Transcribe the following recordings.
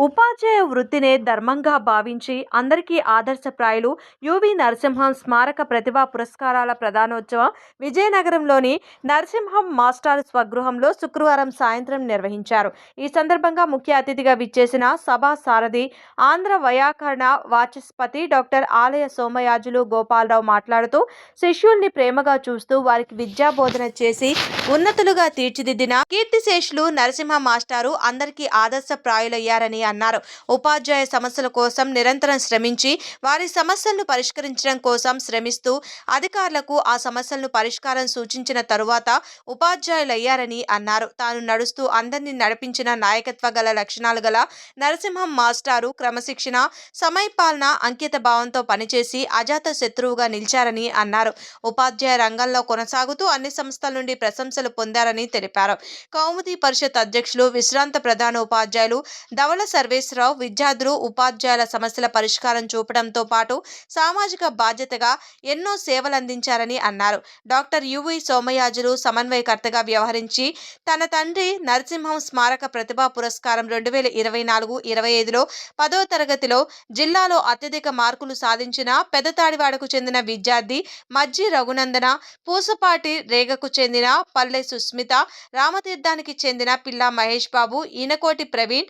ఉపాధ్యాయ వృత్తినే ధర్మంగా భావించి అందరికీ ఆదర్శప్రాయులు యువి నరసింహం స్మారక ప్రతిభా పురస్కారాల ప్రధానోత్సవం విజయనగరంలోని నరసింహం మాస్టర్ స్వగృహంలో శుక్రవారం సాయంత్రం నిర్వహించారు. ఈ సందర్భంగా ముఖ్య అతిథిగా విచ్చేసిన సభా సారథి ఆంధ్ర వ్యాకరణ వాచస్పతి డాక్టర్ ఆలయ సోమయాజులు గోపాలరావు మాట్లాడుతూ శిష్యుల్ని ప్రేమగా చూస్తూ వారికి విద్యా బోధన చేసి ఉన్నతులుగా తీర్చిదిద్దిన కీర్తిశేషులు నరసింహ మాస్టారు అందరికీ ఆదర్శప్రాయులయ్యారని అన్నారు. ఉపాధ్యాయ సమస్యల కోసం నిరంతరం శ్రమించి వారి సమస్యలను పరిష్కరించడం కోసం శ్రమిస్తూ అధికారులకు ఆ సమస్యలను పరిష్కారం సూచించిన తరువాత ఉపాధ్యాయులయ్యారని అన్నారు. తాను నడుస్తూ అందరినీ నడిపించిన నాయకత్వ గల లక్షణాలు గల నరసింహం మాస్టారు క్రమశిక్షణ సమయపాలన అంకిత భావంతో పనిచేసి అజాత శత్రువుగా నిలిచారని అన్నారు. ఉపాధ్యాయ రంగంలో కొనసాగుతూ అన్ని సంస్థల నుండి ప్రశంసలు పొందారని తెలిపారు. కౌముది పరిషత్ అధ్యక్షులు విశ్రాంత ప్రధాన ఉపాధ్యాయులు ధవల సర్వేశ్వరరావు విద్యార్థులు ఉపాధ్యాయుల సమస్యల పరిష్కారం చూపడంతో పాటు సామాజిక బాధ్యతగా ఎన్నో సేవలందించారని అన్నారు. డాక్టర్ యువి సోమయాజులు సమన్వయకర్తగా వ్యవహరించి తన తండ్రి నరసింహం స్మారక ప్రతిభా పురస్కారం రెండు వేల ఇరవై నాలుగు ఇరవై ఐదులో పదో తరగతిలో జిల్లాలో అత్యధిక మార్కులు సాధించిన పెదతాడివాడకు చెందిన విద్యార్థి మజ్జి రఘునందన పూసపాటి రేగకు చెందిన పల్లె సుస్మిత రామతీర్థానికి చెందిన పిల్ల మహేష్ బాబు ఈనకోటి ప్రవీణ్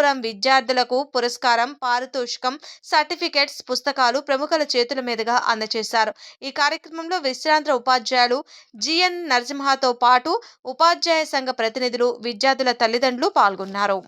అనంతపురం విద్యార్థులకు పురస్కారం పారితోషికం సర్టిఫికెట్స్ పుస్తకాలు ప్రముఖుల చేతుల మీదుగా అందజేశారు ఈ కార్యక్రమంలో విశ్రాంత ఉపాధ్యాయులు జిఎన్ నరసింహతో పాటు ఉపాధ్యాయ సంఘ ప్రతినిధులు విద్యార్థుల తల్లిదండ్రులు పాల్గొన్నారు.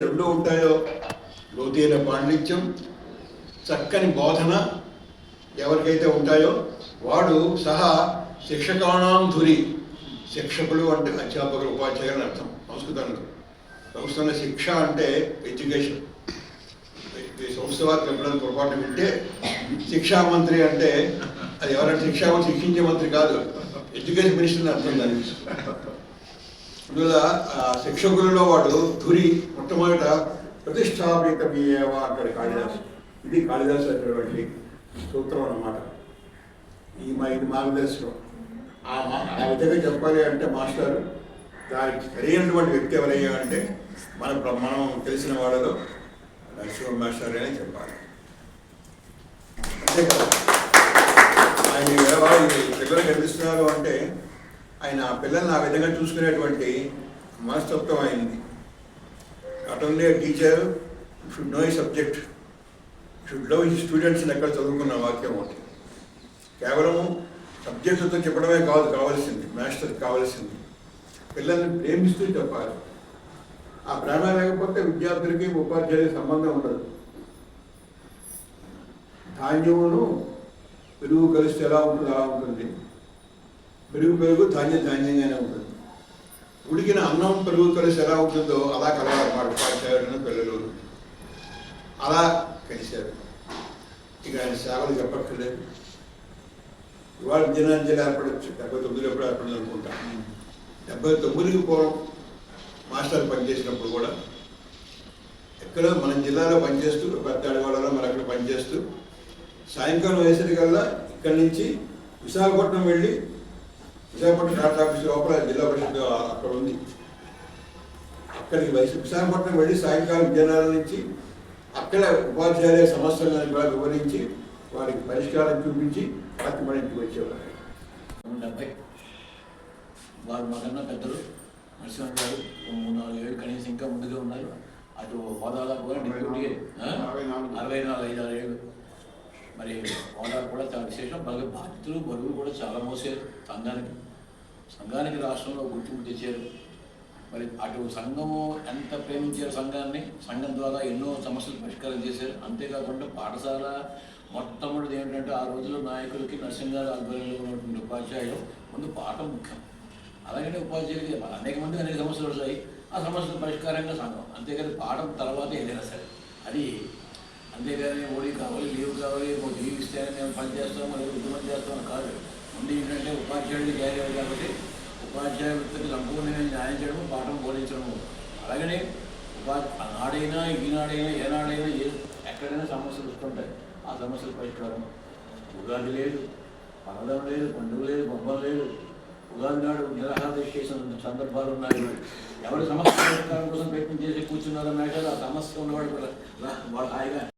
రెండు ఉంటాయో లోతైన పాండిత్యం చక్కని బోధన ఎవరికైతే ఉంటాయో వాడు సహా శిక్షకాణం ధురి శిక్షకులు అంటే అధ్యాపకులు ఉపాధ్యాయులు అర్థం. సంస్కృతంలో సంస్థ శిక్ష అంటే ఎడ్యుకేషన్. సంస్థ వారికి ఎప్పుడైనా పొరపాటు వింటే శిక్షా మంత్రి అంటే అది ఎవరైనా శిక్షా మంత్రి శిక్షించే మంత్రి కాదు. ఎడ్యుకేషన్ మినిస్టర్ అర్థం దానికి. అందువల్ల శిక్షకులలో వాడు ధురి మొట్టమొదట ప్రతిష్టాపితమేవ అంటాడు కాళిదాస్. ఇది కాళిదాస్ అనేటువంటి సూత్రం అన్నమాట. ఈ మా ఇది మార్గదర్శనం. ఆ ఆ విధంగా చెప్పాలి అంటే మాస్టర్ దానికి సరైనటువంటి వ్యక్తి ఎవరయ్యా అంటే మన మనం తెలిసిన వాళ్ళలో నరసింహ మాస్టర్ అనే చెప్పాలి. అంతే కదా? ఆయన వాళ్ళు పిల్లలు కనిపిస్తున్నారు అంటే ఆయన ఆ పిల్లల్ని ఆ విధంగా చూసుకునేటువంటి మనస్తత్వం అయింది not only teacher should know the subject should love the students ఎక్కడ చదువుకున్న వాక్యం ఒకటి. కేవలం సబ్జెక్టుతో చెప్పడమే కాదు కావాల్సింది మాస్టర్ కావాల్సింది. పిల్లల్ని ప్రేమిస్తూ చెప్పాలి. ఆ ప్రేమ లేకపోతే విద్యార్థులకి ఉపాధ్యాయ సంబంధం ఉండదు. ధాన్యమును పెరుగు కలిస్తే ఎలా ఉంటుంది అలా ఉంటుంది? పెరుగు పెరుగు ధాన్యం ధాన్యంగానే ఉంటుంది. ఉడికిన అన్నం పెరుగు కలిసి ఎలా ఉంటుందో అలా కలవాలి వాడు ఉపాధ్యాయుడిని పిల్లలు అలా కలిశారు. ఇక ఆయన సేవలు చెప్పక్కర్లేదు. ఇవాళ దినాంజలి ఏర్పడచ్చు డెబ్బై తొమ్మిది ఎప్పుడు ఏర్పడింది అనుకుంటా. డెబ్బై తొమ్మిదికి పూర్వం మాస్టర్ పనిచేసినప్పుడు కూడా ఎక్కడో మన జిల్లాలో పనిచేస్తూ అడగడలో మరి అక్కడ పనిచేస్తూ సాయంకాలం వేసరికల్లా ఇక్కడి నుంచి విశాఖపట్నం వెళ్ళి విశాఖపట్నం డాక్టర్ ఆఫీస్ లోపల జిల్లా పరిషత్ అక్కడ ఉంది. అక్కడికి వయసు విశాఖపట్నం వెళ్ళి సాయంకాలం విజయనగరం నుంచి అక్కడ ఉపాధ్యాయుల సమస్యలను కూడా వివరించి వారికి పరిష్కారం చూపించి వాటి మన ఇంటికి వచ్చేవారు. డెబ్బై వారు మాకన్నా పెద్దలు నరసింహ గారు మూడు నాలుగు ఏళ్ళు కనీసం ఇంకా ముందుగా ఉన్నారు. అటు హోదాలో కూడా డిప్యూటీ? అరవై నాలుగు. ఐదు ఆరు ఏళ్ళు. మరి హోదా కూడా చాలా విశేషం. బాగా బాధ్యతలు బరువులు కూడా చాలా మోసారు సంఘానికి. సంఘానికి రాష్ట్రంలో గుర్తింపు తెచ్చారు. మరి అటు సంఘము ఎంత ప్రేమించారు సంఘాన్ని సంఘం ద్వారా ఎన్నో సమస్యలు పరిష్కారం చేశారు. అంతేకాకుండా పాఠశాల మొట్టమొదటిది ఏంటంటే ఆ రోజుల్లో నాయకులకి నరసింహ గారి ఆధ్వర్యంలో ఉన్నటువంటి ఉపాధ్యాయులు. ముందు పాఠం ముఖ్యం. అలాగనే ఉపాధ్యాయులకి అనేక మంది అనేక సమస్యలు వస్తాయి. ఆ సమస్యల పరిష్కారంగా సంఘం అంతేకాని పాఠం తర్వాత ఏదైనా సరే. అది అంతేగాని ఓడి కావాలి లీవ్ కావాలి ఒక లీవ్ ఇస్తేనే మేము పని చేస్తాం మరి ఉద్యమం చేస్తామని కాదు. ముందు ఏంటంటే ఉపాధ్యాయుడికి చేయాలి కాబట్టి ఉపాధ్యాయ వృత్తికి సంపూర్ణంగా న్యాయం చేయడం పాఠం బోధించడము. అలాగనే ఉపా నాడైనా ఈనాడైనా ఏనాడైనా ఏ ఎక్కడైనా సమస్యలు వస్తుంటాయి. ఆ సమస్యల పరిష్కారం ఉగాది లేదు పర్వదం లేదు పండుగ లేదు బొమ్మలు లేదు ఉగాది నాడు నిరాహార దీక్ష చేసిన సందర్భాలు ఉన్నాయి. ఎవరి సమస్య పరిష్కారం కోసం ప్రయత్నం చేసి కూర్చున్నారో ఆ సమస్య ఉన్నవాడు కూడా రా- హాయిగా